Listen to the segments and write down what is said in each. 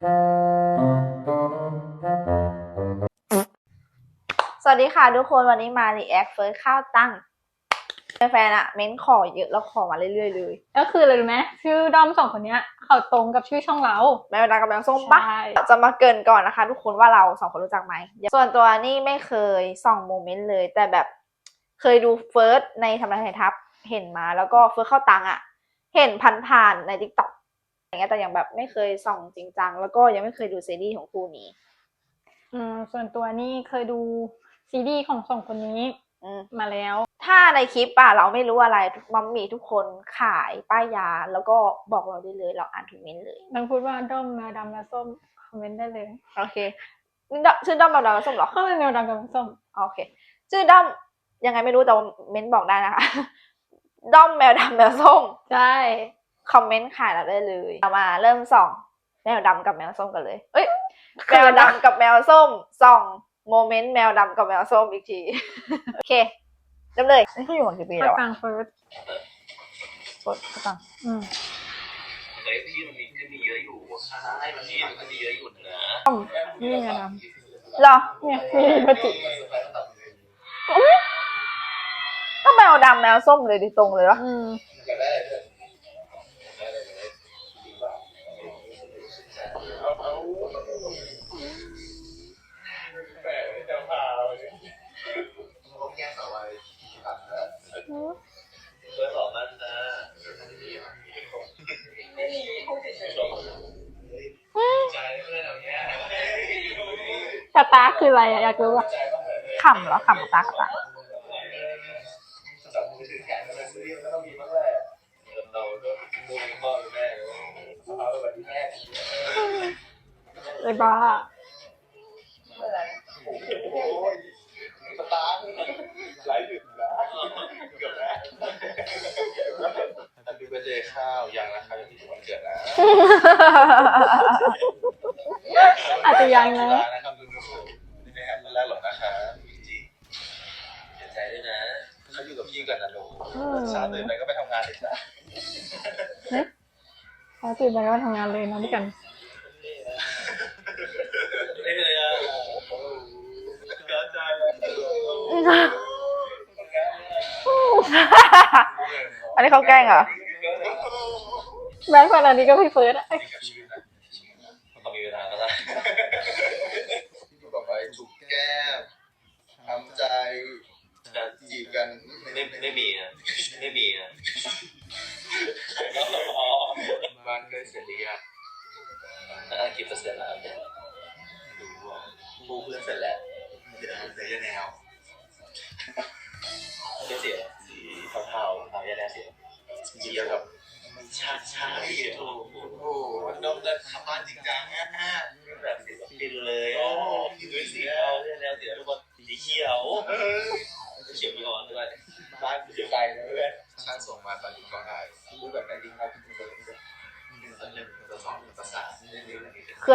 สวัสดีค่ะทุกคนวันนี้มา react เฟิร์สข้าวตั้งแฟนๆอะเม้นขอเยอะแล้วขอมาเรื่อยๆเลย ก็คืออะไรรู้ไหมชื่อด้อมสองคนเนี้ยเขาตรงกับชื่อช่องเราแม่เวลากับแมวส้มปะใช่จะมาเกรินก่อนนะคะ ทุกคนว่าเราสองคนรู้จักไหมส่วนตัวนี่ไม่เคยส่องโมเมนต์เลย แต่แบบเคยดูเฟิร์สในทำนายไทยทัพเห็นมาแล้วก็เฟิร์สเข้าตังอะเห็นผ่านๆในทิกต็อก อย่างเงี้ยแต่ยังแบบไม่เคยส่องจริงจังแล้วก็ยังไม่เคยดูซีรีส์ของคู่นี้อืมส่วนตัวนี่เคยดูซีรีส์ของสองคนนี้อืมมาแล้ว ถ้าในคลิปอะเราไม่รู้อะไรมัมมี่ทุกคนขายป้ายยา แล้วก็บอกเราได้เลยเราอ่านทุกเม้นต์เลย ต้องพูดว่าด้อมแมวดำและส้มคอมเมนต์ได้เลยโอเคนี่ด้อมชื่อด้อมแบบดาวส้มเหรอ เข้าไปแมวดำกับส้มโอเค ชื่อด้อมยังไงไม่รู้แต่ว่าเม้นต์บอกได้นะคะ ด้อมแมวดำแมวส้ม ใช่ คอมเมนต์ขายเราได้เลยเอามาเริ่มส่องแมวดำกับแมวส้มกันเลย เอ้ยแมวดำกับแมวส้มส่องโมเมนต์แมวดำกับแมวส้มอีกทีโอเคเริ่มเลยนี่เขาอยู่มากี่ปีภาแล้วคอะกลางเฟิร์สกดกระตังอืมเฮ้ยพี่มันมีขึ้นมีเยอะอยู่ใช่มันมีมันมีเยอะอยู่นะนี่แมวดเหรอำเนี่ยมีปจิก็แมวดำแมวส้มเลยดิตรงเลยวะอืม เบอร์สองนั่นนะไม่ได้เราแย่กระตาคืออะไรอยากรู้อะขำเหรอขำตาตาคืออแขนกันเลยก็ต้องมีบ้างแหละเราดูพ่อแม่เอาแบบแม่ ไอ้บ้าสตาร์ทไหลหยุดนะเกือบแล้วแต่พี่เบอร์เดย์ข้าวยังนะครับยังมีวันเกิดนะอาจจะยังนะ นะครับดูดูไม่แอบไม่แรกหรอกนะคะจริงเสียใจด้วยนะเขาอยู่กับพี่กันนะลูกเช้าตื่นไปก็ไปทำงานเลยจ้ะ เขาตื่นไปก็ทำงานเลยนอนด้วยกันไม่เลย อันนี้เขาแกล้งเหรอแบงค์คนอันนี้ก็พี่เฟิร์สอะ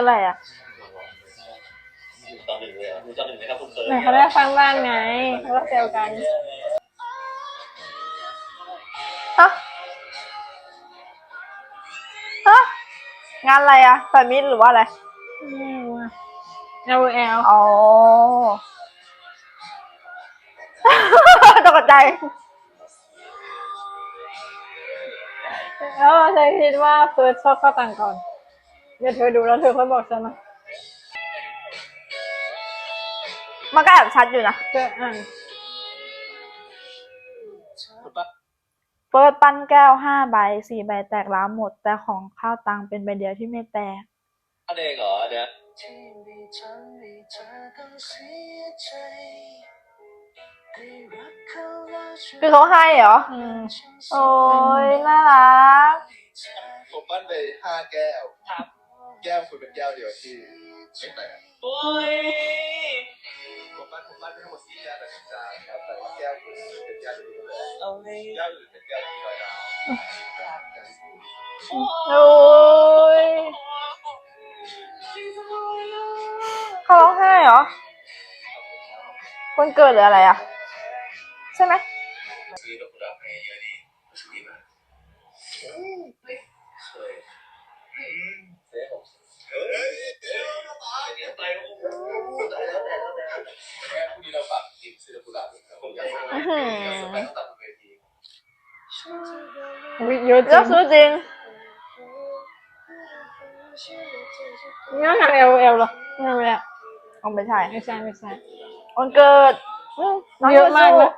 ออะไรอะตอนหนึ่งเลยดูตอนหนึ่งนะครับคุณเบิร์ดไหนเขาได้ฟังบ้างไงเขาก็เซลกันฮะฮะงานอะไรอะแฟมินหรือว่าอะไรไม่รู้อะ L O L อ๋อตกใจแล้วเธอคิดว่าเฟิร์สชอบเข้าตังก่อน เดี๋ยวเธอดูแล้วเธอค่อยบอกฉันนะมันก็แอบชัดอยู่นะเธออ่านเปิดปั้นแก้วห้าใบสี่ใบแตกร้าวหมด แต่ของข้าวตังเป็นใบเดียวที่ไม่แตกอันเองเหรอเนี่ยคือเขาให้เหรอ อืมโอ้ยน่ารัก ผมปั้นไปห้าแก้ว แก้วคุณเป็นแก้วเดียวที่ไม่แตกโอ้ยผมปั้นผมปั้นไปทั้งหมดสี่แก้วแต่หนึ่งจานครับแต่ว่าแก้วคุณเป็นแก้วเดียวที่ไม่แตกเอาเลยแก้วอื่นเป็นแก้วที่ลอยดาวโอ้ยเขาร้องไห้เหรอคนเกิดหรืออะไรอะ ใช่ไหมซื้อดอกกุหลาบให้เยอะดีรู้สึกดีมาก วิเยอะจริเยอะงซื้อจริงนี่ต้องทำเอลเอลหรอไม่เล้วเอาไปถ่ไม่ใช่ไม่ใช่ วัเกินเยอะมากเลย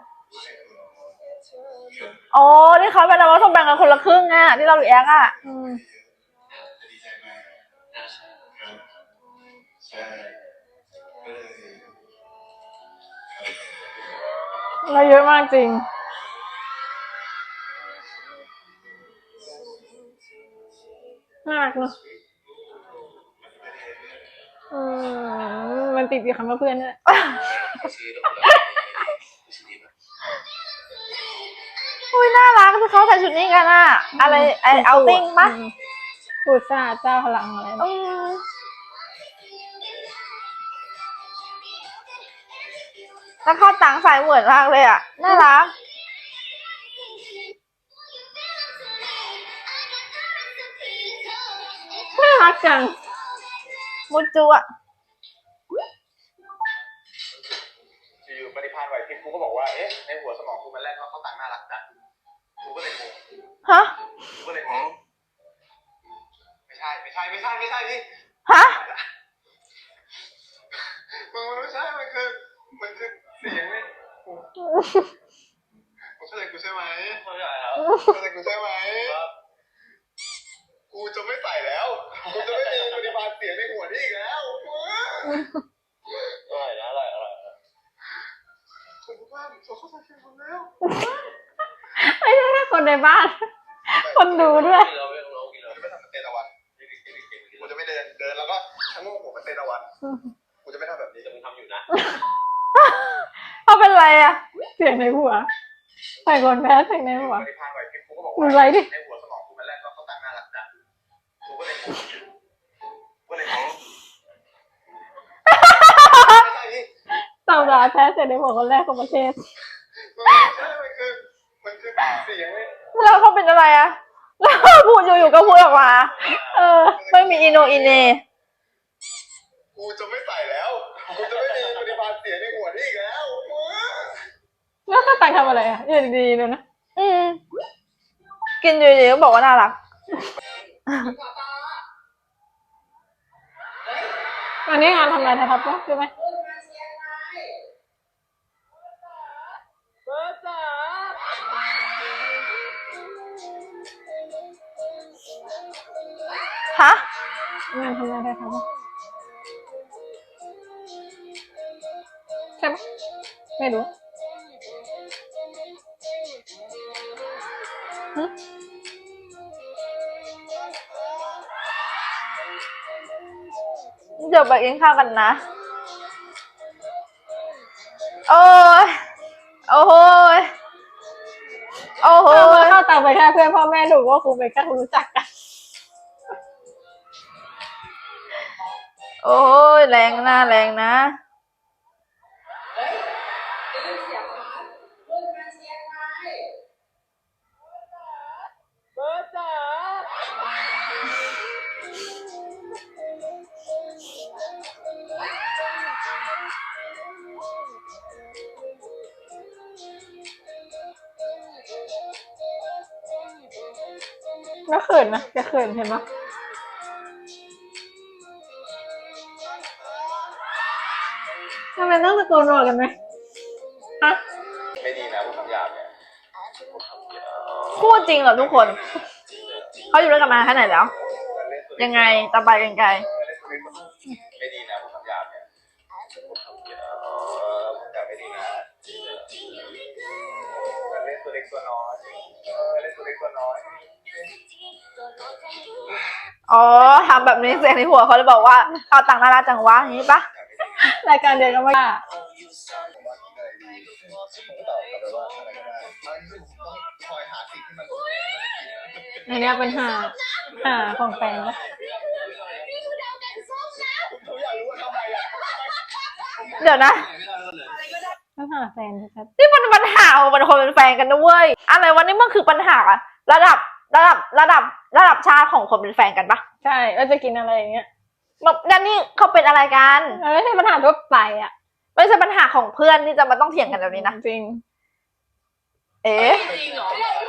อ๋อที่เขาเป็นนักร้องแบ่งกัคนละครึ่งอะที่เรารีแอคอะ ใช่ก็เลยเราเยอะมากจริง น่ารักเนอะอืมมันติดอยู่คำว่าเพื่อนนี่แหละชื่อดอกไม้ชื่อดีมากอุ้ยน่ารักที่เขาใส่ชุดนี้กันอะอะไรไอเอาติ้งปะอืมปูซ่าเจ้าพลังอะไรนะอืม แล้วเข้าตังใส่เหมือนมากเลยอะ น่ารัก น่ารักจัง มุดจูอะอยู่ๆปฏิภาณไหวพริบกูก็บอกว่า เอ๊ะ ในหัวสมองกูมันแล่นว่าเขาตังน่ารักจังกูก็เลยงงฮะ กูก็เลยงงไม่ใช่ ไม่ใช่ ไม่ใช่ ไม่ใช่นี่ฮะ มึงมันไม่ใช่ มันคือ มันคือ เสียงนี่กูมึงเข้าใจกูใช่ไหมเข้าใจครับเข้าใจกูใช่ไหมกูจะไม่ใส่แล้ว กูจะไม่มีปฏิภาณเสียงในหัวนี่อีกแล้วอร่อยนะอร่อยอร่อยคุณบ้านเขาเข้าใจเพียงคนแล้วไม่ใช่แค่คนในบ้าน คนดูด้วยเราไม่เรากินเราไม่ทำเป็นเตตะวันกูจะไม่เดิน เดินแล้วก็ทั้งโลกผมเป็นเตตะวันกูจะไม่ทำแบบนี้แต่มึงทำอยู่นะ เขาเป็นไรอะเสียงในหัวใส่คนแพ้เสียงในหัวปฏิภาณไหวพริบกูก็บอกมึว่างไรดิ ในหัวสมองกูมันแล่นว่าเขาตังน่ารักจังกูก็เลยงงกูก็เลยงงไม่ใช่นี่เต่าดาแพ้เสียงในหัวคนแรกของประเทศ มันไม่ใช่มันคือมันคือเสียงนี่แล้วเขาเป็นอะไรอะแล้วพูดอยู่ๆก็พูดออกมา เออ ไม่มีอินโนอินเนกูจะไม่ใส่แล้วกูจะไม่มีปฏิภาณเสียงในหัวนี่อีกแล้ว แล้วข้าตังทำอะไรอะอยู่ดีๆเลยนะอืมกินอยู่ดีๆก็บอกว่าน่ารักอันนี้งานทำอะไรนะครับปะใช่ไหมฮะ งานทำอะไรครับปะใช่ปะไม่รู้ เดี๋ยวไปกินข้าวกันนะ โอ้ย โอ้โหยโอ้โหเออยเข้าตังไปแค่เพื่อนพ่อแม่ถูกว่าครูเป็นแค่คนรู้จักกัน โอ้ย แรงนะแรงนะ ก็เขินนะแกเขินเห็นปะทำไมต้องตะโกนรอกันไหมฮะไม่ดีนะพวกคำหยาบเนี่ยพูดจริงเหรอทุกคน เขาอยู่ด้วยกันมาแค่ไหนแล้ว ยังไงตะไปกันไกลไม่ดีนะพวกคำหยาบเนี่ยเออพวกหยาบไม่ดีนะมันเล่นตัวเล็กตัวน้อยเออเล่นตัวเล็กตัวน้อย อ๋อทำแบบนี้เสียงในหัวเขาเลยบอกว่าเอาตังค์น่ารักจังวะอย่างนี้ปะรายการเดียวกันว่าผมตอบกลับไปว่าอะไรก็ได้บางทีผมต้องคอยหาสิ่งที่มันในเนี้ยเป็นหาหาของแฟนปะผมอยากรู้ว่าทำไมอะเดี๋ยวนะต้องหาแฟนชัดนี่มันปัญหาของมันคนเป็นแฟนกันนะเว้ย อะไรวะนี่มันคือปัญหาระดับ ระดับระดับระดับชาติของคนเป็นแฟนกันปะใช่ว่าจะกินอะไรอย่างเงี้ยแบบนั่นนี่เขาเป็นอะไรกันมันไม่ใช่ปัญหาทั่วไปอะไม่ใช่ปัญหาของเพื่อนที่จะมาต้องเถียงกันแบบนี้นะจริง เอ๊ะ จริงเหรอ ทำให้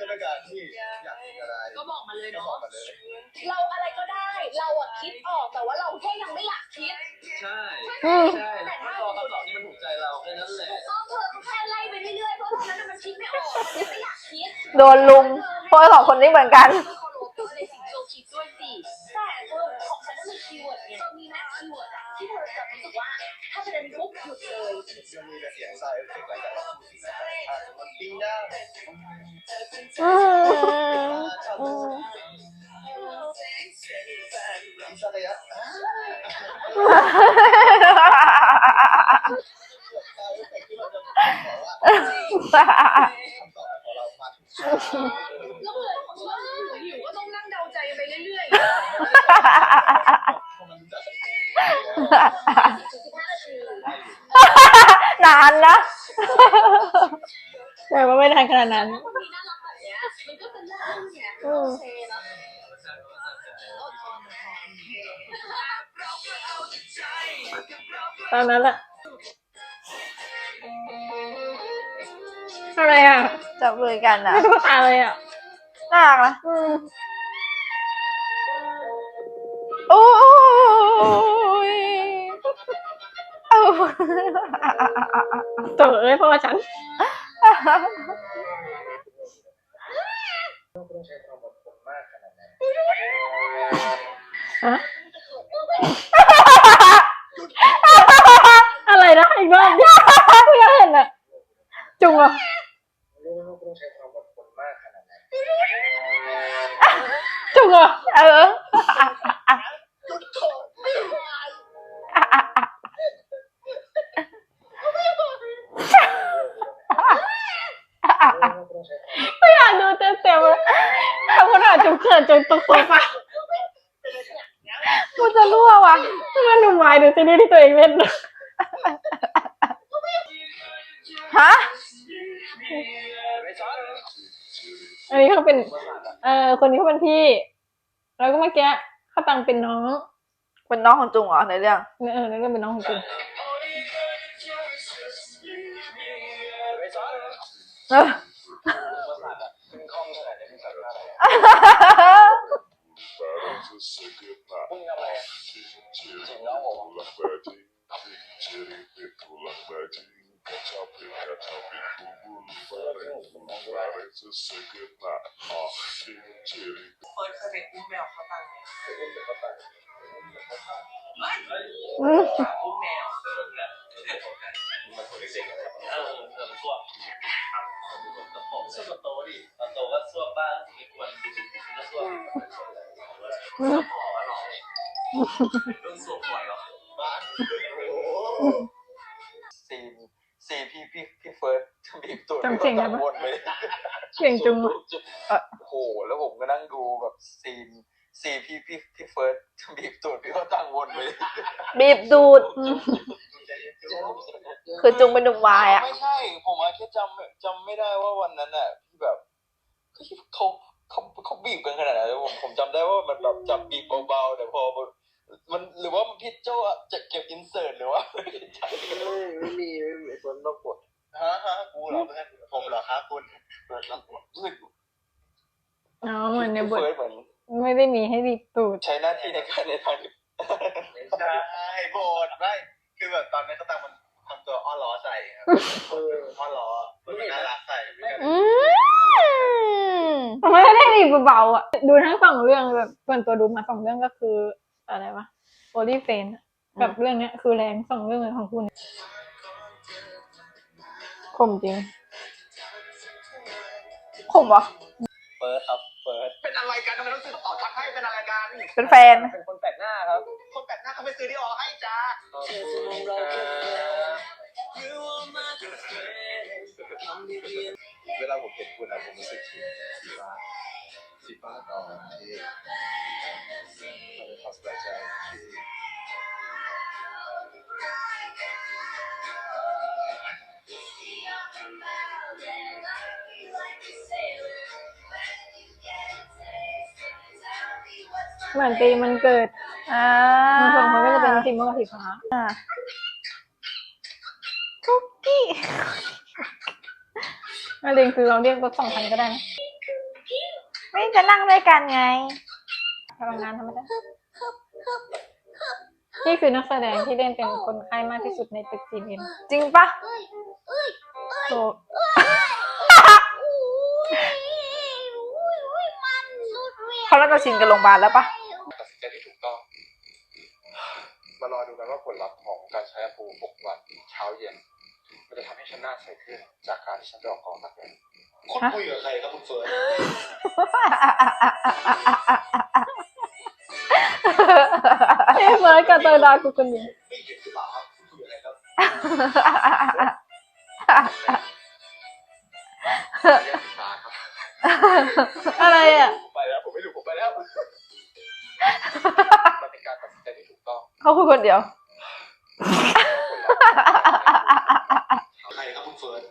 มันซิมเปิลขึ้นด้วยการที่อยากกินอะไรก็บอกมาเลยก็เนาะบอกมาเลย เราอะไรก็ได้ เราอะคิดออกแต่ว่าเราแค่ยังไม่อยากคิดใช่อืม ใช่แล้วก็รอคำตอบที่มันถูกใจเราแค่นั้นแหละถูกต้องเธอก็แค่ไล่ไปเรื่อยๆเพราะตอนนั้นน่ะมันคิดไม่ออกมันไม่อยากคิด โดนลุมเพราะสองคนนี้เหมือนกันเคารพในสิ่งที่เราคิดด้วยสิแต่เออของฉัน ก็มีคีย์เวิร์ดไงมีแม็กคีย์เวิร์ดอะที่เธอจะรู้สึกว่าถ้าประเด็นปุ๊บหยุดเลยมันมีแต่เสียงไซเอฟเฟกต์หลังจากเราพูดสิ่งนั้นไปถ้ามันปิ้งหน้าอืมอืมอิสระยะไซเอฟเฟกต์ที่มันจะบอกว่าคำตอบของเรามาถึงแล้วเลยของฉันหนูหิวก็ต้องนั่งเดาใจไปเรื่อยๆ เพราะมันรู้จักกัน สิบห้านาที นานนะ แต่ว่าไม่ทั นขนาดนั้นแล้วคนนี้น่ารักแบบเนี้ยมันก็เป็นเรื่องไงโอเคนะตอนนั้นแหละอะไรอะจับมือกันอะไม่ตุ๊กตาเลยอะน่ารักนะอืมโอ้ยเอ้าโตเอ้ยพ่อฉัน ต้องใช้ความอดทนมากขนาดไหนฮะอะไรนะอีกรอบดิเพิ่งเห็นอะ จุงเหรอรู้ไหมว่าต้องใช้ความอดทนมากขนาดไหนจุงเหรอเออ ซีรีส์ที่ตัวเองเล่น ฮะ อันนี้เขาเป็น เอ่อ คนนี้เขาเป็นพี่ แล้วก็เมื่อกี้เขาตังเป็นน้อง เป็นน้องของจุงเหรอในเรื่อง เออในเรื่องเป็นน้องของจุง เออ เฟิร์สเคยเป็นอุ้มแมวเขาตังค์ไหมอุ้มเด็กเขาตัดอืมอุ้มแมวมันคนเด็กๆนะครับเออเออพวกผมส่วนโตดิตอนโตก็สวนบ้านที่ควรแล้วสวนส่วนหอหรอรุ่นส่วนหวยหรอบ้าน ซีนซีนพี่พี่พี่เฟิร์สบีบตัวจำเสียงได้ปะ วนไปเสียงจุงอะโอ้โหแล้วผมก็นั่งดูแบบซีนซีนพี่พี่พี่เฟิร์สบีบตัวพี่เขาตั้งวนไปบีบดูดอืมคือจุงเป็นหนุ่มวายอะ ไม่ใช่ ผมอะแค่จำจำไม่ได้ว่าวันนั้นอะพี่แบบเขาเขาเขาบีบกันขนาดไหนผมผมจำได้ว่ามันแบบจับบีบเบาๆแต่พอมันมัน หรือว่ามันพี่โจอะจะเก็บอินเสิร์ตหรือว่าไม่ไม่มีไม่มีคนต้องกดฮะฮะกูเหรอเพื่อนผมเหรอครับคุณเปิดแล้วรู้สึกอ๋อเหมือนในพี่บทเฟิร์สเหมือนไม่ได้มีให้บีบตูดใช้หน้าที่ในการในทางไม่ใช่โบดไม่คือแบบตอนนั้นก็ตังมันทำตัวอ้อนล้อใส่ครับเอออ้อนล้อมันน่ารักใส่ไม่กันอืมไม่ได้บีบเบาๆอะ ดูทั้งสองเรื่องแบบส่วนตัวดูมาสองเรื่องก็คืออะไรวะ โอลิเฟนกับเรื่องเนี้ย คือแรงสองเรื่องเลยของคุณคมจริงขมเหรอเฟิร์สครับเฟิร์สเป็นอะไรกันทำไมต้องซื้อต่อทักให้เป็นอะไรกันเป็นแฟน เป็นคนแปลกหน้าครับ คนแปลกหน้าเขาไม่ซื้อที่ออให้จ้าเวลาผมเห็นคุณอะผมรู้สึกถึงสีฟ้าสีฟ้าต่อที่มันเป็นควา มสบายใจที่เหมือนตีมันเกิด อ่ามันสองคนก็จะเป็นสีม่วงกับสีฟ้าอ่าคุกกี้ประเด็นคือเราเรียกรถสองคันก็ได้นะ ไม่จะนั่งด้วยกันไงพลังงานธรรมดานี่คือนักแสดงที่เล่นเป็นคนไข้มากที่สุดในตึกจีเอ็มจริงปะโตเขาน่าจะชินกับโรงพยาบาลแล้วปะตัดสินใจที่ถูกต้อง มารอดูกันว่าผลลัพธ์ของการใช้อาปู6วันเช้าเย็น มันจะทำให้ฉันหน้าใสขึ้น จากการที่ฉันไปออกกองนักเรียนคุณคุยกับใครครับคุณเฟิร์นเอ้เฟิร์สกับเตอร์ดากูคนเดียวไม่เห็นหรือเปล่าครับคุยอะไรครับเรียนศึกษาครับอะไรอะผมไปแล้วผมไม่รู้ผมไปแล้ว มันเป็นการตัดสินใจที่ถูกต้องเขาคุยคนเดียวใครครับคุณ เฟิร์น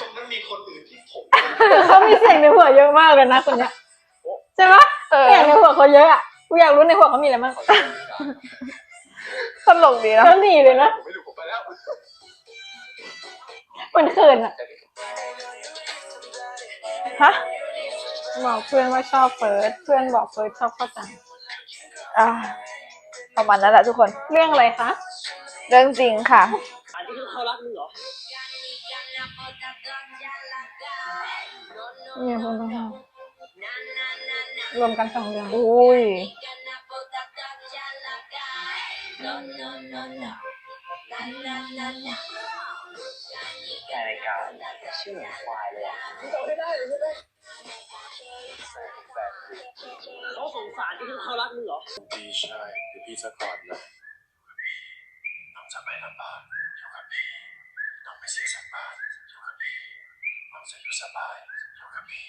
ตรงนั้นมีคนอื่นที่ผมเขามีเสียงในหัวเยอะมากเลยนะคนเนี้ยใช่ปะเออเสียงในหัวเขาเยอะอะกูอยากรู้ในหัวเขามีอะไรบ้างขอเรียนศึกษาตลกดีนะเขาหนีเลยนะผมไม่รู้ผมไปแล้วมันเขินอะใจที่ถูกต้องฮะบอกเพื่อนว่าชอบเฟิร์สเพื่อนบอกเฟิร์สชอบข้าวจังอ่า ประมาณนั้นแหละทุกคน เรื่องอะไรคะ เรื่องจริงค่ะ อันนี้คือเขารักมึงเหรอเนี่ยคนต้องห้ามรวมกันสองเรื่องอุ้ยแต่รายการชื่อเหมือนควายเลยอะ เขาสงสารที่เขารักมึงเหรอ พี่ชายเดี๋ยวพี่จะก่อดนะน้องจะไปลำบากอยู่กับพี่น้องไม่เสียสักบาทอยู่กับพี่น้องจะอยู่สบายอยู่กับพี่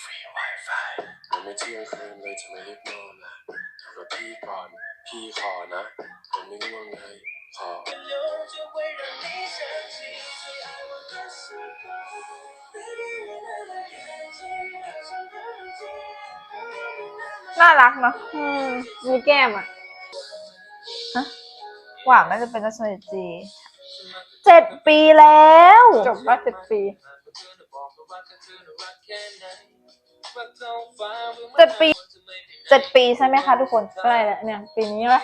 ฟรี Wi-Fi ยังไม่เที่ยงคืนเลยจะไม่รีบนอนนะอยู่กับพี่ก่อนพี่ขอนะผมไม่ง่วงเลยขอ น่ารักเนาะอืมมีแก้มอะหวังน่าจะเป็นนักแสดงจีเจ็ดปีแล้ว จบว่าสิบปีเจ็ดปีเจ็ดปีใช่ไหมคะทุกคนอะไรแหละเนี่ย ปีนี้ปะ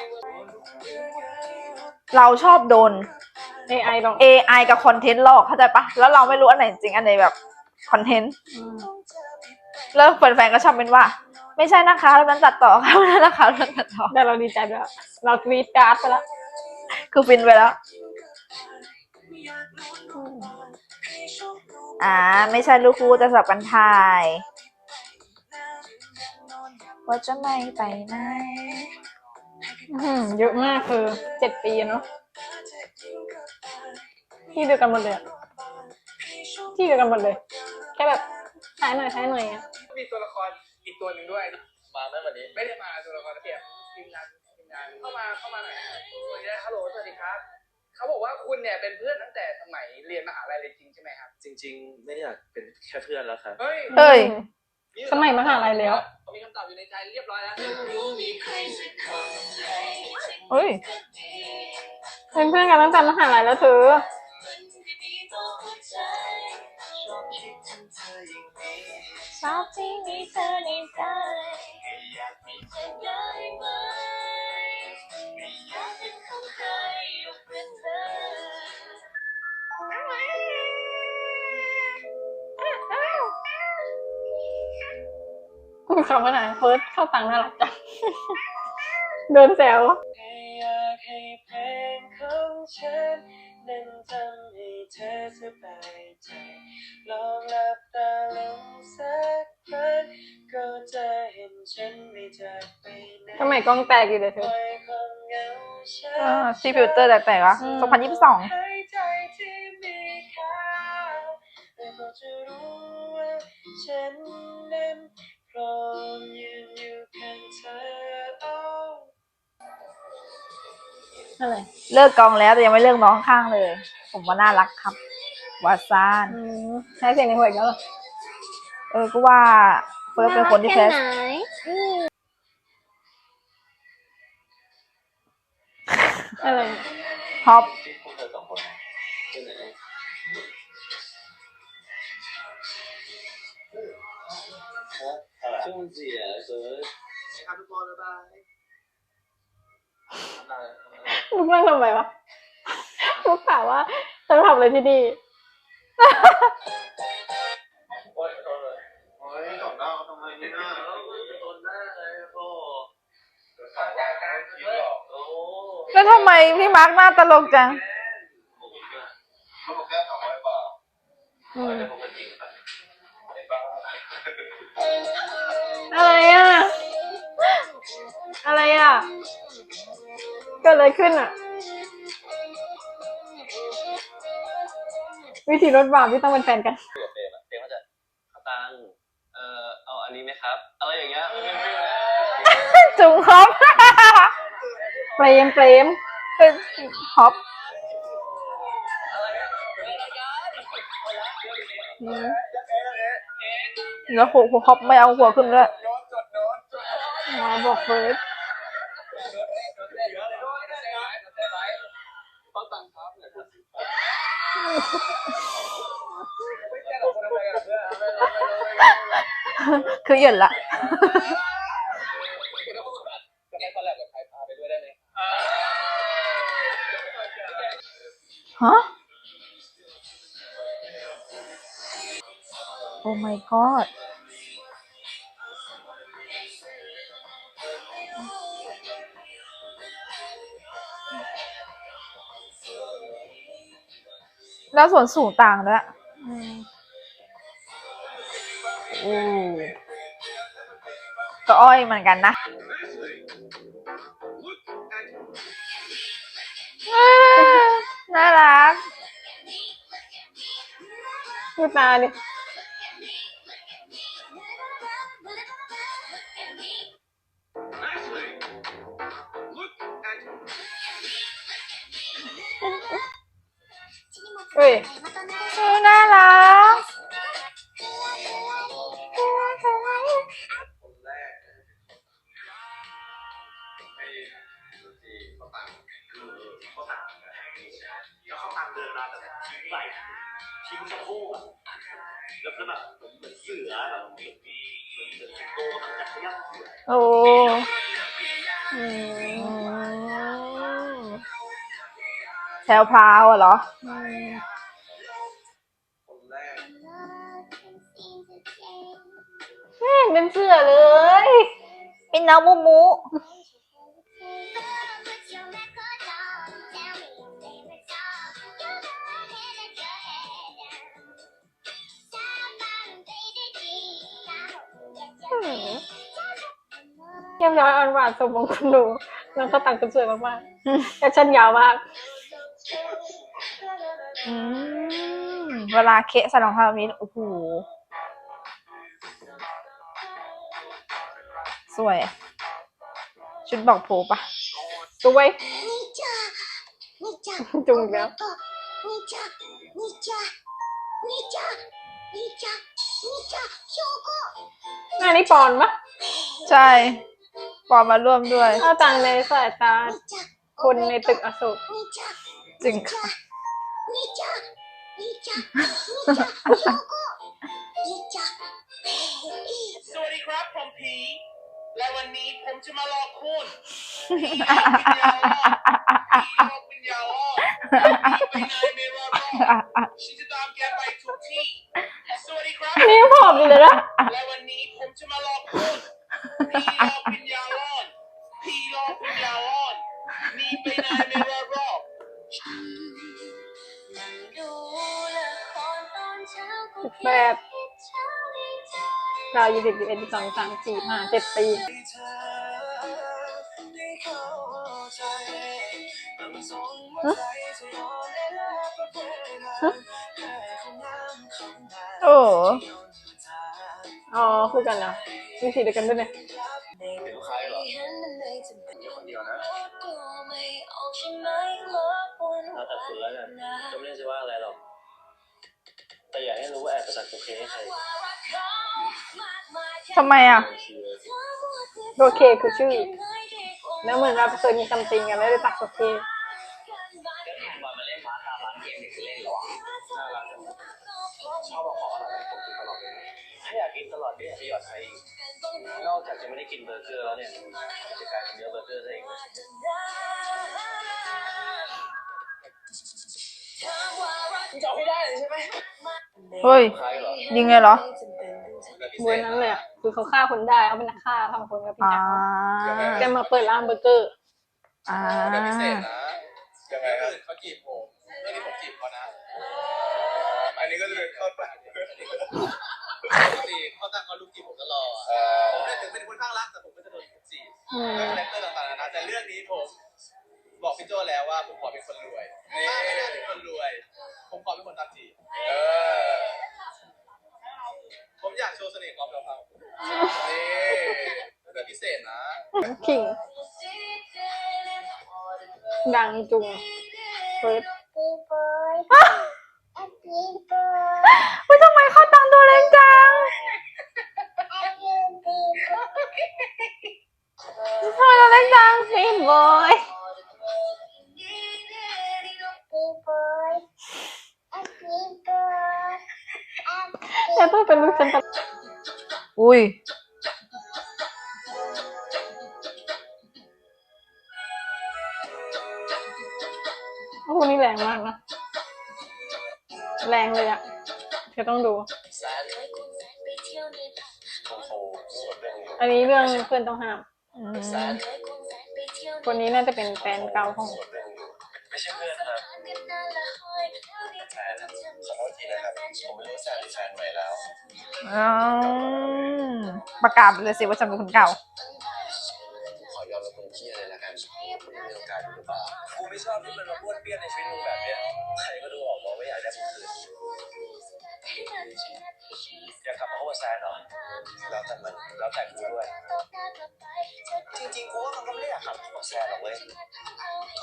เราชอบโดน AI ลอง AI กับคอนเทนต์หลอกเข้าใจปะแล้วเราไม่รู้อันไหนจริงอันไหนแบบคอนเทนต์อืมแล้วแฟนๆก็ชอบเป็นว่า ไม่ใช่นะคะแล้วนั้นตัดต่อค่ะแล้วนั้นนะคะแล้วนั้นตัดต่อ แต่เราดีใจไปแล้วเราทวีตการ์ดไปแล้วคือฟินไปแล้ว อ่า ไม่ใช่ลูกคู่จะสับกันถ่ายว่าจะไม่ไปไหนอื้อหือเยอะมากคือเจ็ดปีอะเนาะที่เดียวกันหมดเลยอะที่เดียวกันหมดเลย แค่แบบท้ายหน่อยท้ายหน่อยอะ มีตัวละคร อีกตัวหนึ่งด้วย มาไหมวันนี้ ไม่ได้มาตัวละครเปลี่ยนทีมงานทีมงานเข้ามาเข้ามาหน่อยสวัสดีครับฮัลโหลสวัสดีครับเขาบอกว่าคุณเนี่ยเป็นเพื่อนตั้งแต่สมัยเรียนมหาลัยเลยจริงใช่ไหมครับจริง ๆ ไม่ได้อยากเป็นแค่เพื่อนแล้วครับเฮ้ยเอ้ย สมัยมหาลัยแล้ว มีคำตอบอยู่ในใจเรียบร้อยแล้วเฮ้ยเป็นเพื่อนกันตั้งแต่มหาลัยแล้วเธอ ชอบ ที่มีเธอในใจเขาขนาดเฟิร์สเข้าตังน่ารักจังเดินแซวอยากให้เพลงของฉันนั้นทำให้เธอสบายใจลองหลับ ฉันไม่จากไปไหนทำไมกล้องแตกอยู่เลยเธปอล่อยความเหงาฉันอ่าซีฟิลเตอร์แตกๆวะอืมสองพันยี่สิบสองหายใจที่มีค่าแต่ก็จะรู้ว่าฉันนั้นพร้อมยืนอยู่ข้างเธออะไรเลิกกองแล้วแต่ยังไม่เลิกน้องข้างๆเลย ผมว่าน่ารักครับวาซานอืมใช้เสียงในหัวอีกแล้วเหรอเออก็ว่าเฟิร์สเป็นคนที่แพ้อะไรฮอปพวกเธ อสองคนที่ไหนช่วงเสียเฟิร์สครับทุกคนบ๊ายบายลูกนั่งทำไมวะลูกถามว่าจะทำอะไรที่นี่โอ้ยโอ้ยสองดาวทำไมเนี่ยต้นหน้าเลยโอ้สองดาวการคิดหรอกโอ้ แล้ว ทำไมพี่มาร์กหน้าตลกจังเขาบอกแค่สองร้อยบาทอืมแต่ปกติไอ้บ้าอะไรอะ อะไรอะเกิดอะไรขึ้นอะ วิธีลดบาปที่ต้องเป็นแฟนกัน คุยกับเฟรมอะเฟรมก็จะเอาตังค์เอ่อเอาอันนี้ไหมครับ อะไรอย่างเงี้ยมันเป็นฟิลนั้น จุงฮอป เปรมเปรมฮอปแล้วหัวหัวฮอปไม่เอาหัวขึ้นด้วยหมอบอกเฟิร์สคือหยินละ ฮะ โอ้ my god แล้วส่วนสูงต่างด้วยโอ้ก็อ้อยเหมือนกันนะ น่ารักพูดตาดิเฮ้ย พราวอะเหรอคนแรกแม่งเป็นเสื้อเลย เป็นน้องมูมูเยี่ยมย้อยอ่อนหวานสมมงคุณดู แล้วก็ตังค์กันสวยมากๆแคปชั่นยาวมาก อืมเวลาเคะใส่รองเท้าแบบนี้โอ้โหสวย ชุดบอกโผปะสวยจุงอีกแล้วหน้านี่ปอนปะใช่ ปอมาร่วมด้วยเอาตังค์ในสายตาคนในตึกอโศกจริงค่ะ สวัสดีครับผมผีและวันนี้ผมจะมาหลอกคุณผีหลอกวิญญาณผีหลอกวิญญาณผีไปไหนไม่รอดหรอกฉันจะตามแกไปทุกที่สวัสดีครับนี่ผอมอยู่เลยนะและวันนี้ผมจะมาหลอกคุณผีหลอกวิญญาณผีหลอกวิญญาณหนี่ไปไหนไม่รอดหรอก สิบแปดเรายี่สิบยี่สิบเอ็ดยี่สิบสองยี่สิบสามสี่ห้าเจ็ดปีโอ้อ๋อคู่กันเหรอมีสีเดียวกันด้วยเนี่ยเป็นลูกค้าเหรออยู่คนเดียวนะแล้วแต่คุณแล้วกันก็ไม่ได้จะว่าอะไรหรอก แต่อย่าให้รู้ว่าแอบไปสั่งโอเคให้ใครทำไมอะโดเคคือชื่อ แล้วเหมือนเราเคยมีซัมติงกันแล้วเลยตัดโดเควันมาเล่นหมาตามร้านเกมเด็กเล่นหรอน่ารักจังชอบเอาของอร่อยให้ผมกินตลอดเลยถ้าอยากกินตลอดก็อยากไปหยอดใช้อีกนอกจากจะไม่ได้กินเบอร์เกอร์แล้วเนี่ยจะกลายเป็นเนื้อเบอร์เกอร์ซะเองเลย มึงจะเอาให้ได้เลยใช่ไหมเฮ้ยคล้ายเหรอยิงไงเหรอเวอร์นั้นเลยอะคือเขาฆ่าคนได้เขาเป็นนักฆ่าทำคนกับพี่อ่าจังแกมาเปิดร้านเบอร์เกอร์ อ่าแต่พิเศษนะยังไงครับเขาจีบผมไม่ได้ผมจีบเขานะ อันนี้ก็จะเป็นข้อแปลกปกติเขาตั้งเขาลูกจีบผมตลอดผมเนี่ยถึงเป็นคนข้างรักแต่ผมก็จะโดนจีบอืมคาแรคเตอร์ต่างๆนานาแต่เรื่องนี้ผม บอกพี่โจแล้วว่าผมขอเป็นคนรวยถ้าไม่ได้เป็นคนรวย ผมขอเป็นคนตามจีบเออ ผมอยากโชว์เสน่ห์ความเราเขานี่แต่พิเศษนะ ขิงดังจุงเฟิร์สเฮ้ยทำไมเข้าตังตัวเล็กจังทำไมตัวเล็กจังฟินบอย แต่ต้องเป็นลูกฉันตลอดอุ้ย โอ้โหนี่แรงมากนะ แรงเลยอะเธอต้องดูโอ้โหส่วนเรื่องนี้อันนี้เรื่องเพื่อนต้องห้าม อืม คนนี้น่าจะเป็นแฟนเก่าของส่วนเรื่องนี้ไม่ใช่เพื่อนครับแฟนครับขอโทษทีนะครับ ผมไม่รู้ว่าแซนมีแฟนใหม่แล้วอืมประกาศไปเลยสิว่าฉันเป็นคนเก่า ขอยอมเป็นคนขี้เลยละกันคุณมีโอกาสหรือเปล่ากูไม่ชอบที่มันมาบ้วนเปี้ยนในชีวิตมึงแบบเนี้ย ใครก็ดูออกว่าไม่อยากได้มึงคืนอยากกลับมาคบกับแซนเหรอแล้วแต่มันแล้วแต่กูด้วย จริงๆกูว่ามันก็ไม่ได้อยากกลับมาคบกับแซนหรอกเว้ย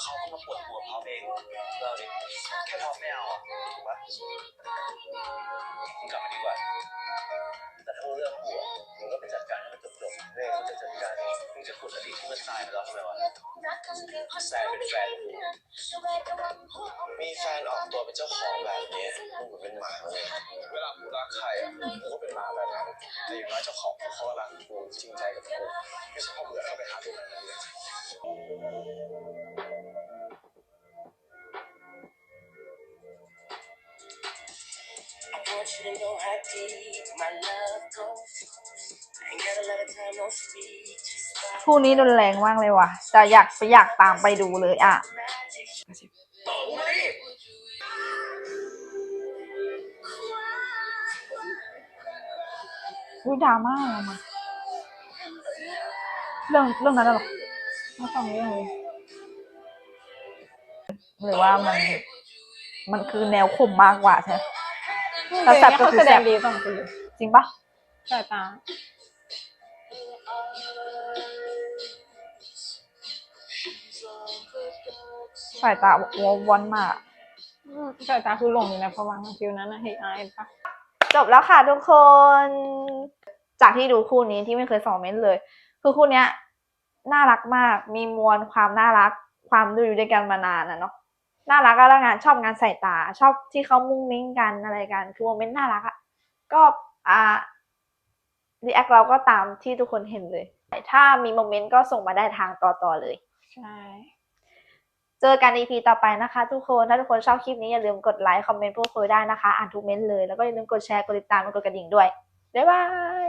เขาก็มาปวดหัวพ่อเองเราดิแค่พร้อมไม่เอาอะถูกปะมึงกลับมาดีกว่า แต่ถ้าเรื่องหัว คู่นี้รุนแรงมากเลยว่ะแต่อยากไปอยากตามไปดูเลยอะ magic. อุ้ยดราม่าอะมาเรื่องเรื่องนั้นน่ะเหรอทั้งสองเรื่องเลยหรือว่ามัน มันคือแนวข่มมากกว่าใช่ไหมแล้แต่วแซ่บก็เขาคือแสดแซ่งบดีสองคนจริงปะสายตา สายตาวอวันมากสายตาคือหลงอยู่ในภวังค์ฟิวนั้นนะเฮอายปะจบแล้วค่ะทุกคน จากที่ดูคู่นี้ที่ไม่เคยสองเม้นเลย คือคู่เนี้ย น่ารักมาก มีมวลความน่ารัก ความดูอยู่ด้วยกันมานานนะเนาะ น่ารักก็แล้วงานชอบงานใส่ตา ชอบที่เขามุ้งมิ้งกันอะไรกัน คือโมเมนต์น่ารักอะก็อ่า รีแอคเราก็ตามที่ทุกคนเห็นเลย ถ้ามีโมเมนต์ก็ส่งมาได้ทางต่อๆเลย ใช่ เจอกัน EP ต่อไปนะคะ ทุกคน ถ้าทุกคนชอบคลิปนี้อย่าลืมกดไลค์คอมเมนต์พูดคุยได้นะคะ อ่านทุกเม้นต์เลย แล้วก็อย่าลืมกดแชร์ กดติดตาม กดกระดิ่งด้วย บ๊ายบาย